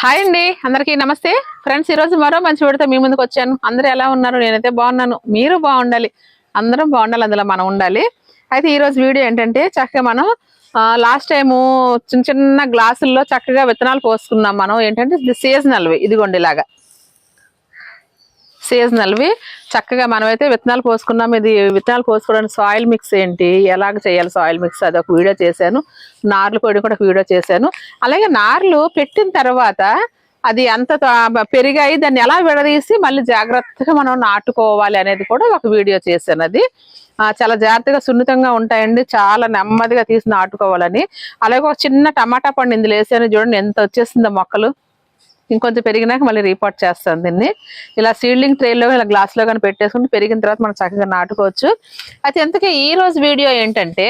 Hi అండి అందరికీ నమస్తే. ఫ్రెండ్స్ ఈరోజు మరో మంచి విడత మీ ముందుకు వచ్చాను. అందరూ ఎలా ఉన్నారు? నేనైతే బాగున్నాను. మీరు బాగుండాలి. అందరం బాగుండాలి అందులో మనం ఉండాలి. అయితే ఈరోజు వీడియో ఏంటంటే చక్కగా మనం లాస్ట్ టైము చిన్న చిన్న గ్లాసుల్లో చక్కగా విత్తనాలు పోసుకున్నాం మనం. ఏంటంటే ఇది సీజనల్వి ఇదిగోండి లాగా సీజనల్వి చక్కగా మనమైతే విత్తనాలు పోసుకున్నాం ఇది విత్తనాలు పోసుకోవడానికి సాయిల్ మిక్స్ ఏంటి? ఎలాగ చేయాలి సాయిల్ మిక్స్ అది ఒక వీడియో చేశాను. నార్లు పొడి కూడా ఒక వీడియో చేశాను. అలాగే నార్లు పెట్టిన తర్వాత అది ఎంత పెరిగాయి దాన్ని ఎలా విడదీసి మళ్ళీ జాగ్రత్తగా మనం నాటుకోవాలి అనేది కూడా ఒక వీడియో చేశాను అది. చాలా జాగ్రత్తగా సున్నితంగా ఉంటాయండి. చాలా నెమ్మదిగా తీసి నాటుకోవాలని. అలాగే ఒక చిన్న టమాటా పండు ఇందులో వేసాను. చూడండి ఎంత వచ్చేసిందో మొక్కలు. ఇంకొంచెం పెరిగినాక మళ్ళీ రీపాట్ చేస్తాను దీన్ని. ఇలా సీడ్లింగ్ ట్రైల్లో ఇలా గ్లాస్లో కానీ పెట్టేసుకుంటే పెరిగిన తర్వాత మనం చక్కగా నాటుకోవచ్చు. అయితే ఎంతకీ ఈ రోజు వీడియో ఏంటంటే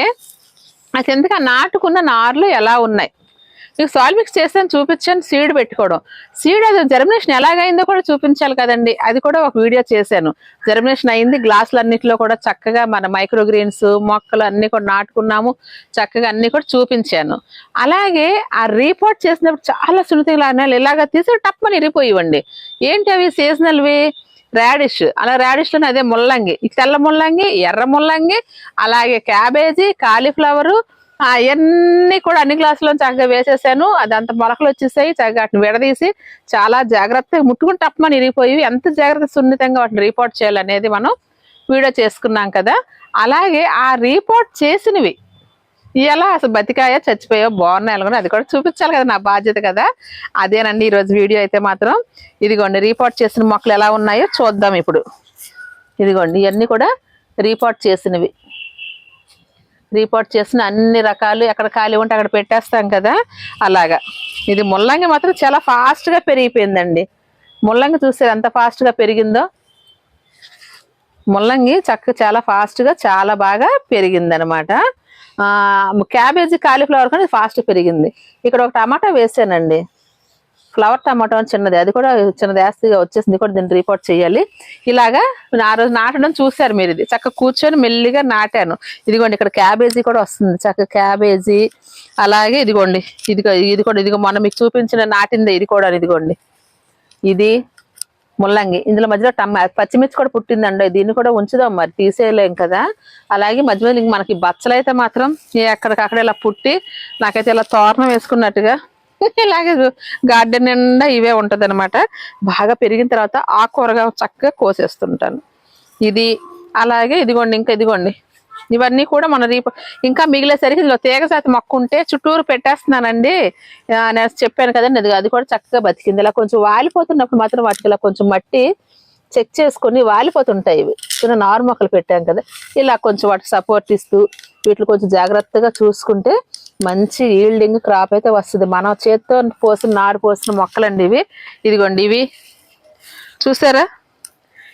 అయితే ఎందుకు ఆ నాటుకున్న నార్లు ఎలా ఉన్నాయి? మీకు సాయిల్ మిక్స్ చేస్తాను చూపించాను సీడ్ పెట్టుకోవడం. సీడ్ అది జర్మినేషన్ ఎలాగైందో కూడా చూపించాలి కదండి. అది కూడా ఒక వీడియో చేశాను. జర్మినేషన్ అయింది గ్లాసులన్నింటిలో కూడా చక్కగా మన మైక్రోగ్రీన్స్ మొక్కలు అన్ని కూడా నాటుకున్నాము. చక్కగా అన్ని కూడా చూపించాను. అలాగే ఆ రీపోర్ట్ చేసినప్పుడు చాలా సున్నితంగా అన్నాలు ఇలాగ తీసి టప్మని ఇరిపోయివ్వండి ఏంటి అవి సీజనల్వి రాడిష్ అలా రాడిష్ అదే ముల్లంగి. తెల్ల ముల్లంగి ఎర్ర ముల్లంగి అలాగే క్యాబేజీ కాలీఫ్లవరు అవన్నీ కూడా అన్ని గ్లాసులో చక్కగా వేసేసాను. అదంతా మొలకలు వచ్చేసాయి చక్కగా వాటిని విడదీసి చాలా జాగ్రత్తగా ముట్టుకుని తప్పమని ఇరిగిపోయి ఎంత జాగ్రత్త సున్నితంగా వాటిని రిపోర్ట్ చేయాలనేది మనం వీడియో చేసుకున్నాం కదా. అలాగే ఆ రిపోర్ట్ చేసినవి ఎలా అసలు బతికాయో చచ్చిపోయో బాగున్నాయో కూడా అది కూడా చూపించాలి కదా నా బాధ్యత కదా. అదేనండి ఈరోజు వీడియో అయితే మాత్రం. ఇదిగోండి రిపోర్ట్ చేసిన మొక్కలు ఎలా ఉన్నాయో చూద్దాం ఇప్పుడు. ఇదిగోండి ఇవన్నీ కూడా రిపోర్ట్ చేసినవి. రీపోర్ట్ చేసిన అన్ని రకాలు ఎక్కడ ఖాళీ ఉంటే అక్కడ పెట్టేస్తాం కదా. అలాగా. ఇది ముల్లంగి మాత్రం చాలా ఫాస్ట్గా పెరిగిపోయిందండి. ముల్లంగి చూస్తే ఎంత ఫాస్ట్గా పెరిగిందో? ముల్లంగి చక్క చాలా ఫాస్ట్గా చాలా బాగా పెరిగిందనమాట క్యాబేజీ కాలీఫ్లవర్ కానీ ఫాస్ట్ పెరిగింది. ఇక్కడ ఒక టమాటా వేసానండి. ఫ్లవర్ టమాటో అని చిన్నది. అది కూడా చిన్న జాస్తిగా వచ్చేసింది కూడా దీన్ని రిపోర్ట్ చేయాలి. ఇలాగా ఆ రోజు నాటడం చూశారు మీరు ఇది. చక్కగా కూర్చొని మెల్లిగా నాటాను. ఇదిగోండి ఇక్కడ క్యాబేజీ కూడా వస్తుంది. చక్కగా క్యాబేజీ అలాగే ఇదిగోండి ఇదిగో ఇది కూడా ఇదిగో మొన్న మీకు చూపించిన నాటిందే ఇది కూడా ఇదిగోండి. ఇది ముల్లంగి. ఇందులో మధ్యలో టమా పచ్చిమిర్చి కూడా పుట్టిందండి. దీన్ని కూడా ఉంచుదాం మరి తీసేయలేం కదా. అలాగే మధ్య మధ్యలో మనకి బచ్చలైతే మాత్రం ఎక్కడికక్కడ ఇలా పుట్టి నాకైతే ఇలా తోరణం వేసుకున్నట్టుగా ఇలాగే గార్డెన్ నిండా ఇవే ఉంటది బాగా పెరిగిన తర్వాత ఆకుకూరగా చక్కగా కోసేస్తుంటాను. ఇది అలాగే ఇదిగోండి ఇంకా ఇదిగోండి. ఇవన్నీ కూడా మన రీప ఇంకా మిగిలేసరికి ఇందులో తీగ శాతం మొక్క ఉంటే చుట్టూరు పెట్టేస్తున్నానండి. నేను చెప్పాను కదండి అది అది కూడా చక్కగా బతికింది. ఇలా కొంచెం వాలిపోతున్నప్పుడు మాత్రం వాటికి ఇలా కొంచెం మట్టి చెక్ చేసుకొని వాలిపోతుంటాయి ఇవి. చిన్న నారు మొక్కలు పెట్టాం కదా. ఇలా కొంచెం వాటికి సపోర్ట్ ఇస్తూ వీటిని కొంచెం జాగ్రత్తగా చూసుకుంటే మంచి ఈల్డింగ్ క్రాప్ అయితే వస్తుంది. మనం చేత్తో పోసిన నారు పోసిన మొక్కలండి ఇవి. ఇదిగోండి ఇవి. చూసారా?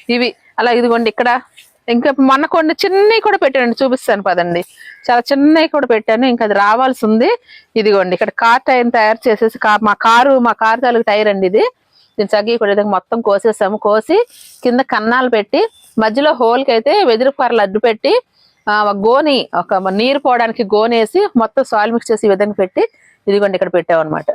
ఇవి. అలా ఇదిగోండి ఇక్కడ. ఇంకా మొన్న కొన్ని చిన్నవి కూడా పెట్టానండి. చూపిస్తాను పదండి. చాలా చిన్నవి కూడా పెట్టాను. ఇంకా అది రావాల్సి ఉంది. ఇదిగోండి ఇక్కడ కార్ టైర్ తయారు చేసేసి మా కారు మా కారు తాలూకు టైర్ అండి ఇది. దీని చగ్గి కూడా మొత్తం కోసేసాము. కోసి కింద కన్నాలు పెట్టి మధ్యలో హోల్కి అయితే వెదురు పరలు అడ్డు పెట్టి గోని ఒక నీరు పోవడానికి గోనేసి మొత్తం సాయిల్ మిక్స్ చేసి ఈ విధంగా పెట్టి ఇదిగోండి ఇక్కడ పెట్టామన్నమాట.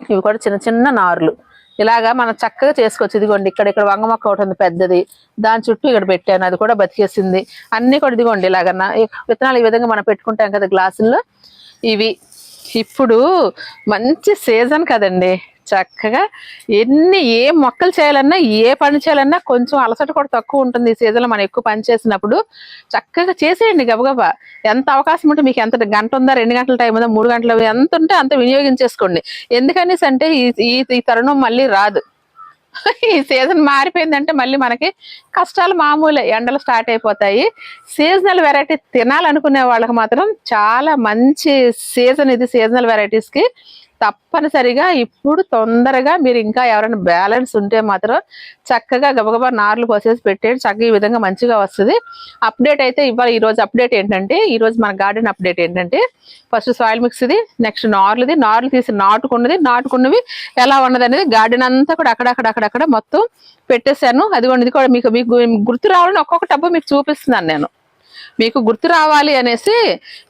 ఇవి కూడా చిన్న చిన్న నారులు. ఇలాగా మనం చక్కగా చేసుకోవచ్చు. ఇదిగోండి ఇక్కడ ఇక్కడ వంగ మొక్క ఒకటి ఉంది పెద్దది. దాని చుట్టూ ఇక్కడ పెట్టాను. అది కూడా బతికేసింది. అన్ని కూడా ఇదిగోండి ఇలాగన్నా విత్తనాలు ఈ విధంగా మనం పెట్టుకుంటాం కదా గ్లాసుల్లో. ఇవి ఇప్పుడు మంచి సీజన్ కదండి. చక్కగా ఎన్ని ఏ మొక్కలు చేయాలన్నా ఏ పని చేయాలన్నా కొంచెం అలసట కూడా తక్కువ ఉంటుంది ఈ సీజన్లో మనం ఎక్కువ పని చేసినప్పుడు. చక్కగా చేసేయండి గబగబా. ఎంత అవకాశం ఉంటే మీకు ఎంత గంట ఉందా రెండు గంటల టైం ఉందా మూడు గంటల ఎంత ఉంటే అంత వినియోగించేసుకోండి. ఎందుకనేసి అంటే ఈ ఈ- తరుణం మళ్ళీ రాదు. ఈ సీజన్ మారిపోయిందంటే మళ్ళీ మనకి కష్టాలు మామూలే ఎండలు స్టార్ట్ అయిపోతాయి. సీజనల్ వెరైటీ తినాలనుకునే వాళ్ళకి మాత్రం చాలా మంచి సీజన్ ఇది సీజనల్ వెరైటీస్కి. తప్పనిసరిగా ఇప్పుడు తొందరగా మీరు ఇంకా ఎవరైనా బ్యాలెన్స్ ఉంటే మాత్రం చక్కగా గబగబా నార్లు పోసేసి పెట్టేయండి. చక్కగా ఈ విధంగా మంచిగా వస్తుంది. అప్డేట్ అయితే ఇవ్వాలి ఈరోజు అప్డేట్ ఏంటంటే ఈరోజు మన గార్డెన్ అప్డేట్ ఏంటంటే ఫస్ట్ సాయిల్ మిక్స్ది నెక్స్ట్ నార్లుది. నార్లు తీసి నాటుకున్నది. నాటుకున్నవి ఎలా ఉన్నది అనేది గార్డెన్ అంతా కూడా అక్కడక్కడ అక్కడక్కడ మొత్తం పెట్టేశాను. అదిగోండి ఇది కూడా మీకు మీకు గుర్తు రావాలని ఒక్కొక్క టబ్బు మీకు చూపిస్తున్నాను నేను. మీకు గుర్తు రావాలి అనేసి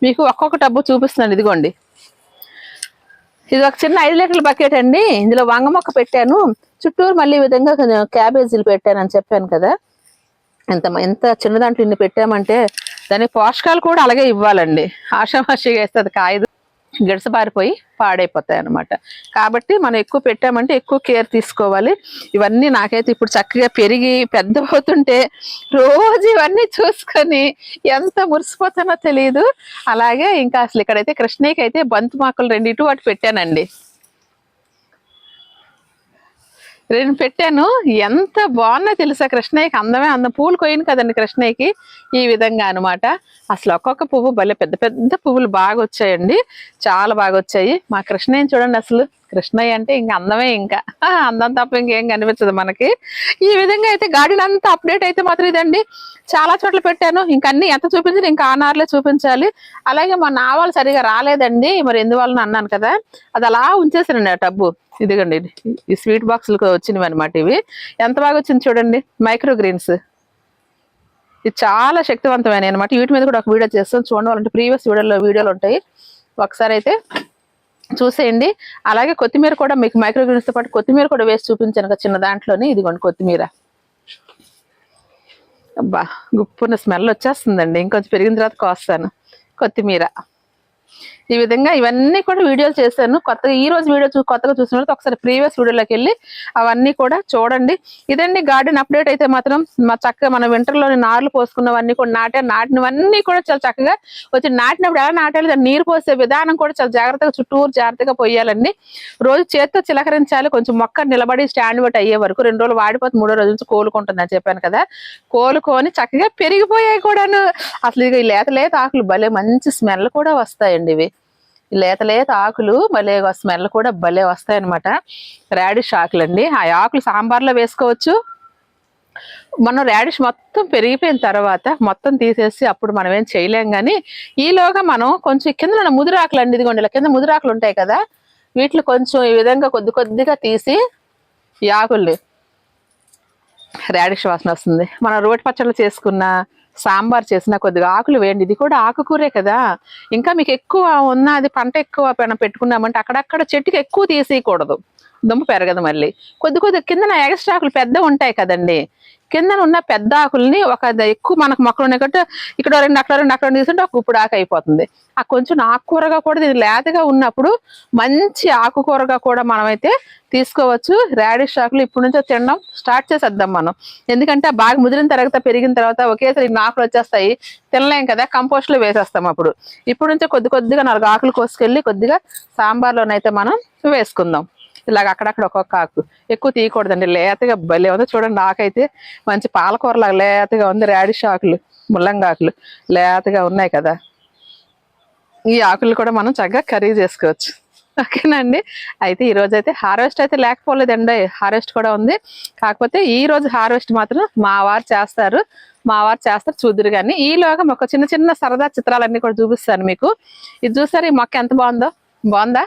మీకు ఒక్కొక్క టబ్బు చూపిస్తున్నాను. ఇదిగోండి. ఇది ఒక చిన్న ఐదు లీటర్ల బకెట్ అండి. ఇందులో వంగ మొక్క పెట్టాను. చుట్టూరు మళ్ళీ ఈ విధంగా కొంచెం క్యాబేజీలు పెట్టాను అని చెప్పాను కదా. ఎంత ఎంత చిన్న దాంట్లో ఇన్ని పెట్టామంటే దానికి పోషకాలు కూడా అలాగే ఇవ్వాలండి. ఆషామాషిగా వేస్తే అది కాయదు. గిడసబారిపోయి పాడైపోతాయి అన్నమాట కాబట్టి మనం ఎక్కువ పెట్టామంటే ఎక్కువ కేర్ తీసుకోవాలి. ఇవన్నీ నాకైతే ఇప్పుడు చక్కగా పెరిగి పెద్ద అవుతుంటే రోజు ఇవన్నీ చూసుకొని ఎంత మురిసిపోతానో తెలియదు అలాగే ఇంకా అసలు ఇక్కడైతే కృష్ణయ్యకి అయితే బంతి మాకులు రెండిటు వాటి పెట్టానండి. రెండు పెట్టాను. ఎంత బాగున్నా తెలుసా కృష్ణయ్యకి? అందమే అందం పూలు కొయ్యను కదండి కృష్ణయ్యకి. ఈ విధంగా అన్నమాట. అసలు ఒక్కొక్క పువ్వు భలే పెద్ద పెద్ద పువ్వులు బాగా వచ్చాయండి. చాలా బాగా వచ్చాయి. మా కృష్ణయ్యని చూడండి అసలు. కృష్ణయ్య అంటే ఇంకా అందమే ఇంకా. అందం తప్ప ఇంకేం కనిపించదు మనకి. ఈ విధంగా అయితే గార్డెన్ అంతా అప్డేట్ అయితే మాత్రం ఇదండి. చాలా చోట్ల పెట్టాను. ఇంకా అన్ని ఎంత చూపించిన ఇంకా ఆనార్లే చూపించాలి. అలాగే మా నావాలు సరిగా రాలేదండి. మరి ఎందువలన అన్నాను కదా. అది అలా ఉంచేసానండి ఆ టబ్బు. ఇదిగోండి ఈ స్వీట్ బాక్సులకు వచ్చినవి అనమాట ఇవి. ఎంత బాగా వచ్చింది చూడండి. Micro greens. ఇది చాలా శక్తివంతమైన అనమాట వీటి మీద కూడా ఒక వీడియో చేస్తాం చూడాలంటే ప్రీవియస్ వీడియోలో వీడియోలు ఉంటాయి. ఒకసారి అయితే చూసేయండి. అలాగే కొత్తిమీర కూడా మీకు మైక్రో గ్రీన్స్తో పాటు కొత్తిమీర కూడా వేసి చూపించాను కదా చిన్న దాంట్లోనే. ఇదిగోండి కొత్తిమీర. అబ్బా గుప్పున స్మెల్ వచ్చేస్తుందండి. ఇంకొంచెం పెరిగిన తర్వాత కోస్తాను. కొత్తిమీర. ఈ విధంగా ఇవన్నీ కూడా వీడియోలు చేశాను. కొత్తగా ఈ రోజు వీడియో కొత్తగా చూసిన ఒకసారి ప్రీవియస్ వీడియోలోకి వెళ్ళి అవన్నీ కూడా చూడండి. ఇదండి గార్డెన్ అప్డేట్ అయితే మాత్రం మా చక్కగా మన వింటర్లోని నార్లు పోసుకున్నవన్నీ కూడా నాటే నాటినవన్నీ కూడా చాలా చక్కగా వచ్చి నాటినప్పుడు ఎలా నాటాలి? దాన్ని నీరు పోసే విధానం కూడా చాలా జాగ్రత్తగా చుట్టూరు జాగ్రత్తగా పోయాలండి. రోజు చేత్తో చిలకరించాలి. కొంచెం మొక్క నిలబడి స్టాండ్ బట్టి అయ్యే వరకు రెండు రోజులు వాడిపోతే మూడో రోజు నుంచి కోలుకుంటుంది అని చెప్పాను కదా. కోలుకొని చక్కగా పెరిగిపోయాయి కూడాను. అసలు ఇక లేత లేత ఆకులు భలే మంచి స్మెల్ కూడా వస్తాయండి ఇవి. లేత లేత ఆకులు భలే స్మెల్ కూడా భలే వస్తాయి అనమాట రాడిష్ ఆకులు అండి ఆ ఆకులు సాంబార్లో వేసుకోవచ్చు. మనం రాడిష్ మొత్తం పెరిగిపోయిన తర్వాత మొత్తం తీసేసి అప్పుడు మనం ఏం చేయలేం కానీ ఈలోగా మనం కొంచెం కింద ముదిరాకులు అండి ఇదిగోండి కింద ముదిరాకులు ఉంటాయి కదా వీటిని కొంచెం ఈ విధంగా కొద్ది కొద్దిగా తీసి ఈ ఆకుల్ని రాడిష్ వాసన వస్తుంది. మనం రోటి పచ్చళ్ళు చేసుకున్న సాంబార్ చేసిన కొద్దిగా ఆకులు వేయండి. ఇది కూడా ఆకుకూరే కదా. ఇంకా మీకు ఎక్కువ ఉన్నది పంట ఎక్కువ పెన పెట్టుకున్నామంటే అక్కడక్కడ చెట్టుకి ఎక్కువ తీసేయకూడదు. దుమ్ము పెరగదు మళ్ళీ. కొద్ది కొద్ది కిందన ఎక్స్ట్రా ఆకులు పెద్ద ఉంటాయి కదండి. కింద ఉన్న పెద్ద ఆకుల్ని ఒక ఎక్కువ మనకు మొక్కలు ఉన్నాయి కాబట్టి ఇక్కడ రెండు అక్కడ రెండు అక్కడ తీసుకుంటే ఒక గుప్పుడు ఆకు అయిపోతుంది. ఆ కొంచెం ఆకుకూరగా కూడా దీని లేతగా ఉన్నప్పుడు మంచి ఆకుకూరగా కూడా మనమైతే తీసుకోవచ్చు. రాడిష్ ఆకులు ఇప్పటి నుంచో తినడం స్టార్ట్ చేసేద్దాం మనం. ఎందుకంటే ఆ బాగా ముదిరిన తర్వాత పెరిగిన తర్వాత ఒకేసారి ఆకులు వచ్చేస్తాయి. తినలేం కదా కంపోస్ట్లో వేసేస్తాం అప్పుడు. ఇప్పుడు నుంచో కొద్ది కొద్దిగా నాలుగు ఆకులు కోసుకెళ్ళి కొద్దిగా సాంబార్లోనైతే మనం వేసుకుందాం. ఇలాగ అక్కడక్కడ ఒక్కొక్క ఆకు ఎక్కువ తీయకూడదండి. లేతగా భలే ఉంది. చూడండి ఆకైతే మంచి పాలకూరలాగా లేతగా ఉంది. రాడిష్ ఆకులు ముల్లంగాకులు లేతగా ఉన్నాయి కదా. ఈ ఆకులు కూడా మనం చక్కగా కర్రీ చేసుకోవచ్చు. ఓకేనండి? అయితే ఈ రోజు అయితే హార్వెస్ట్ అయితే లేకపోలేదండి. హార్వెస్ట్ కూడా ఉంది. కాకపోతే ఈ రోజు హార్వెస్ట్ మాత్రం మా వారు చేస్తారు. మా వారు చేస్తారు చూదురు కానీ ఈలోగా ఒక చిన్న చిన్న సరదా చిత్రాలన్నీ కూడా చూపిస్తాను మీకు. ఇది చూసారు? ఈ మొక్క ఎంత బాగుందో? బాగుందా?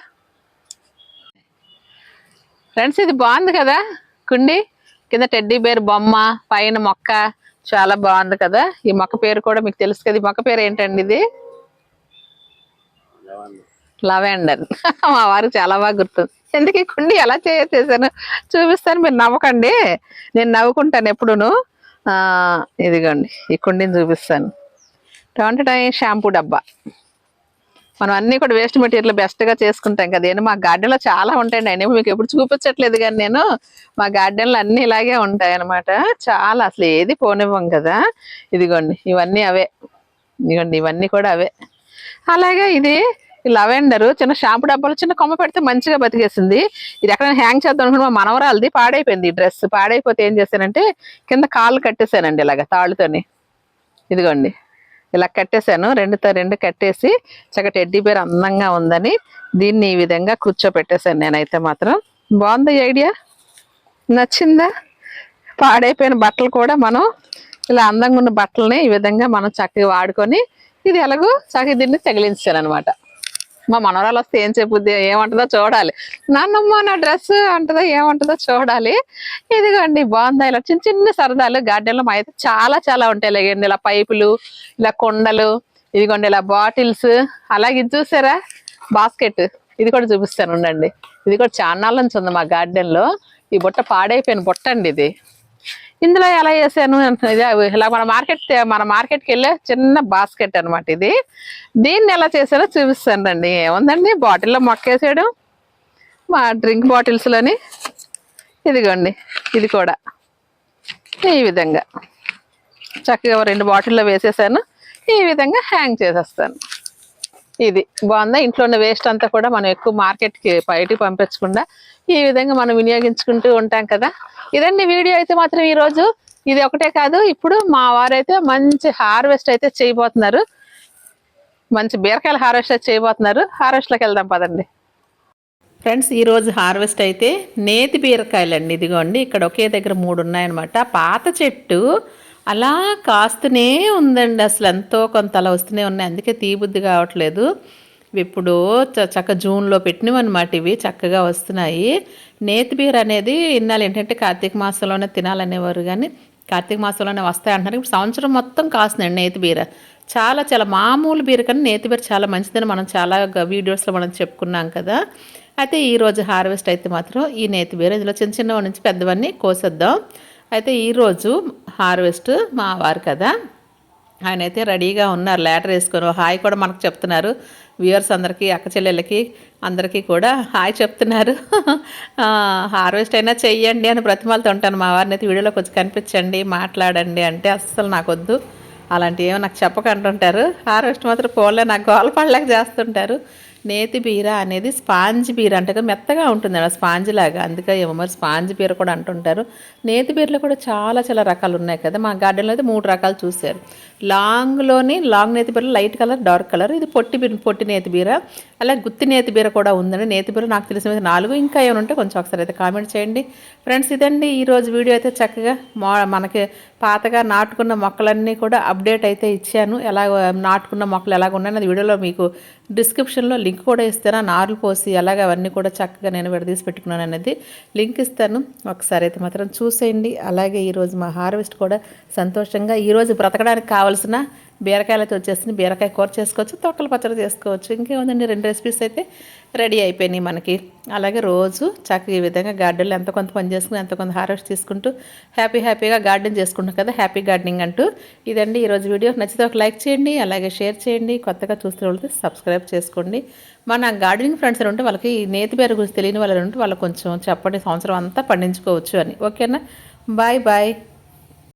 ఫ్రెండ్స్ ఇది బాగుంది కదా? కుండి? కింద టెడ్డీ బేర్ బొమ్మ పైన మొక్క. చాలా బాగుంది కదా? ఈ మొక్క పేరు కూడా మీకు తెలుసు కదా? ఈ మొక్క పేరు ఏంటండి ఇది? లవెండర్ మా వారు చాలా బాగా గుర్తుంది ఎందుకు ఈ కుండి ఎలా చేసేసాను? చూపిస్తాను మీరు నవ్వకండి. నేను నవ్వుకుంటాను ఎప్పుడును. ఇదిగోండి ఈ కుండిని చూపిస్తాను. టొంటీ టైం షాంపూ డబ్బా. మనం అన్ని కూడా వేస్ట్ మెటీరియల్ బెస్ట్గా చేసుకుంటాం కదా. మా గార్డెన్లో చాలా ఉంటాయండి. అయినా మీకు ఎప్పుడు చూపించట్లేదు కానీ నేను మా గార్డెన్లో అన్ని ఇలాగే ఉంటాయి అనమాట చాలా అసలు ఏది పోనివ్వం కదా. ఇదిగోండి ఇవన్నీ అవే. ఇదిగోండి ఇవన్నీ కూడా అవే. అలాగే ఇది లవెండర్ చిన్న షాంపూ డబ్బాలు చిన్న కొమ్మ పెడితే మంచిగా బతికేసింది. ఇది ఎక్కడైనా హ్యాంగ్ చేద్దాం అనుకున్న మా మనవరాలది పాడైపోయింది ఈ డ్రెస్ పాడైపోతే ఏం చేశానంటే కింద కాళ్ళు కట్టేశానండి ఇలాగ తాళ్ళుతోని. ఇదిగోండి. ఇలా కట్టేశాను. రెండుతో రెండు కట్టేసి చక్కగా టెడ్డీ బేర్ అందంగా ఉందని దీన్ని ఈ విధంగా కూర్చోపెట్టేశాను నేనైతే మాత్రం. బాగుంది ఐడియా? నచ్చిందా? పాడైపోయిన బట్టలు కూడా మనం ఇలా అందంగా ఉన్న బట్టలని ఈ విధంగా మనం చక్కగా వాడుకొని ఇది ఎలాగో చక్కగా దీన్ని తగిలించాను అనమాట మా మనవరాలు వస్తే ఏం చెప్పుద్ది ఏమంటుందో చూడాలి. నాన్నమ్మ నా డ్రెస్ అంటుందో ఏమంటుందో చూడాలి. ఇదిగోండి బాగుందా ఇలా చిన్న చిన్న సరదాలు గార్డెన్లో మా అయితే చాలా చాలా ఉంటాయి లేకండి ఇలా పైపులు ఇలా కొండలు ఇదిగోండి ఇలా బాటిల్స్. అలాగే ఇది చూసారా? బాస్కెట్. ఇది కూడా చూపిస్తాను ఉండండి. ఇది కూడా చాలా నుంచి ఉంది మా గార్డెన్లో. ఈ బుట్ట పాడైపోయిన బుట్ట అండి ఇది. ఇందులో ఎలా చేశాను ఇది ఇలా మన మార్కెట్ మన మార్కెట్కి వెళ్ళే చిన్న బాస్కెట్ అనమాట ఇది. దీన్ని ఎలా చేశానో చూపిస్తానండి ఏముందండి? బాటిల్లో మొక్కేసాడు. మా డ్రింక్ బాటిల్స్లోని ఇదిగోండి ఇది కూడా. ఈ విధంగా. చక్కగా రెండు బాటిల్లో వేసేసాను. ఈ విధంగా హ్యాంగ్ చేసేస్తాను. ఇది బాగుందా? ఇంట్లో ఉన్న వేస్ట్ అంతా కూడా మనం ఎక్కువ మార్కెట్కి బయటికి పంపించకుండా ఈ విధంగా మనం వినియోగించుకుంటూ ఉంటాం కదా? ఇదండి వీడియో అయితే మాత్రం ఈరోజు. ఇది ఒకటే కాదు ఇప్పుడు మా వారైతే మంచి హార్వెస్ట్ అయితే చేయబోతున్నారు. మంచి బీరకాయల హార్వెస్ట్ అయితే చేయబోతున్నారు. హార్వెస్ట్లోకి వెళ్దాం పదండి. ఫ్రెండ్స్ ఈరోజు హార్వెస్ట్ అయితే నేతి బీరకాయలు అండి ఇదిగోండి ఇక్కడ ఒకే దగ్గర మూడు ఉన్నాయన్నమాట. పాత చెట్టు అలా కాస్తూనే ఉందండి. అసలు ఎంతో కొంత అలా వస్తూనే ఉన్నాయి. అందుకే తీబుద్ధి కావట్లేదు. ఇప్పుడు చ- చక్క జూన్లో పెట్టినవి అనమాట ఇవి. చక్కగా వస్తున్నాయి. నేతి బీర అనేది ఇన్నాళ్ళు ఏంటంటే కార్తీక మాసంలోనే తినాలనేవారు కానీ కార్తీక మాసంలోనే వస్తాయి అంటున్నారు. ఇప్పుడు సంవత్సరం మొత్తం కాస్తుందండి నేతి బీర. చాలా చాలా మామూలు బీర కానీ నేతి బీర చాలా మంచిదని మనం చాలా వీడియోస్లో మనం చెప్పుకున్నాం కదా. అయితే ఈరోజు హార్వెస్ట్ అయితే మాత్రం ఈ నేతి బీర. ఇందులో చిన్న చిన్నవి నుంచి పెద్దవన్నీ కోసేద్దాం. అయితే ఈరోజు హార్వెస్ట్ మా వారు కదా. ఆయన అయితే రెడీగా ఉన్నారు. లేటర్ వేసుకొని హాయ్ కూడా మనకు చెప్తున్నారు. వ్యూవర్స్ అందరికీ అక్క చెల్లెళ్ళకి అందరికీ కూడా హాయ్ చెప్తున్నారు. హార్వెస్ట్ అయినా చెయ్యండి అని బ్రతిమాలతో ఉంటాను. మా వారిని అయితే వీడియోలో కొంచెం కనిపించండి మాట్లాడండి అంటే అస్సలు నాకు వద్దు. అలాంటివి ఏమో నాకు చెప్పకంటుంటారు. హార్వెస్ట్ మాత్రం పోలే నాకు గోల పడలేక చేస్తుంటారు. నేతి బీర అనేది స్పాంజ్ బీర అంటే మెత్తగా ఉంటుంది అలా స్పాంజ్ లాగా. అందుకే ఏమో మరి స్పాంజ్ బీర కూడా అంటుంటారు. నేతి బీరలో కూడా చాలా చాలా రకాలు ఉన్నాయి కదా. మా గార్డెన్లో అయితే మూడు రకాలు చూశారు. లాంగ్లోని లాంగ్ నేతి బీర లైట్ కలర్ డార్క్ కలర్. ఇది పొట్టి బీర పొట్టి నేతి బీర. అలాగే గుత్తి నేతి బీర కూడా ఉందండి. నేతి బీర నాకు తెలిసిన నాలుగు. ఇంకా ఏమైనా ఉంటే కొంచెం ఒకసారి అయితే కామెంట్ చేయండి. ఫ్రెండ్స్ ఇదండి ఈరోజు వీడియో అయితే చక్కగా మా మనకి పాతగా నాటుకున్న మొక్కలన్నీ కూడా అప్డేట్ అయితే ఇచ్చాను. ఎలా నాటుకున్న మొక్కలు ఎలాగ ఉన్నాయని అది వీడియోలో మీకు డిస్క్రిప్షన్లో లింక్ కూడా ఇస్తాను. నారులు పోసి ఎలాగ అవన్నీ కూడా చక్కగా నేను విడదీసి పెట్టుకున్నాను అనేది లింక్ ఇస్తాను. ఒకసారి అయితే మాత్రం చూసేయండి. అలాగే ఈరోజు మా హార్వెస్ట్ కూడా సంతోషంగా ఈరోజు బ్రతకడానికి కావాల్సిన బీరకాయలతో వచ్చేసింది బీరకాయ కూర చేసుకోవచ్చు తొక్కల పచ్చడి చేసుకోవచ్చు. ఇంకేముందండి రెండు రెసిపీస్ అయితే రెడీ అయిపోయినాయి మనకి. అలాగే రోజు చక్కగా ఈ విధంగా గార్డెన్లో ఎంత కొంత పని చేసుకుని ఎంత కొంత హార్వెస్ట్ తీసుకుంటూ హ్యాపీ హ్యాపీగా గార్డెన్ చేసుకుంటాం కదా హ్యాపీ గార్డెనింగ్ అంటూ. ఇదండి ఈరోజు వీడియో. నచ్చితే ఒక లైక్ చేయండి అలాగే షేర్ చేయండి. కొత్తగా చూస్తున్న వాళ్ళకి సబ్స్క్రైబ్ చేసుకోండి. మన గార్డెనింగ్ ఫ్రెండ్స్ ఉంటే వాళ్ళకి ఈ నేతి బేర గురించి తెలియని వాళ్ళు ఉంటే వాళ్ళకి కొంచెం చెప్పండి. సంవత్సరం అంతా పండించుకోవచ్చు అని. ఓకేనా? Bye bye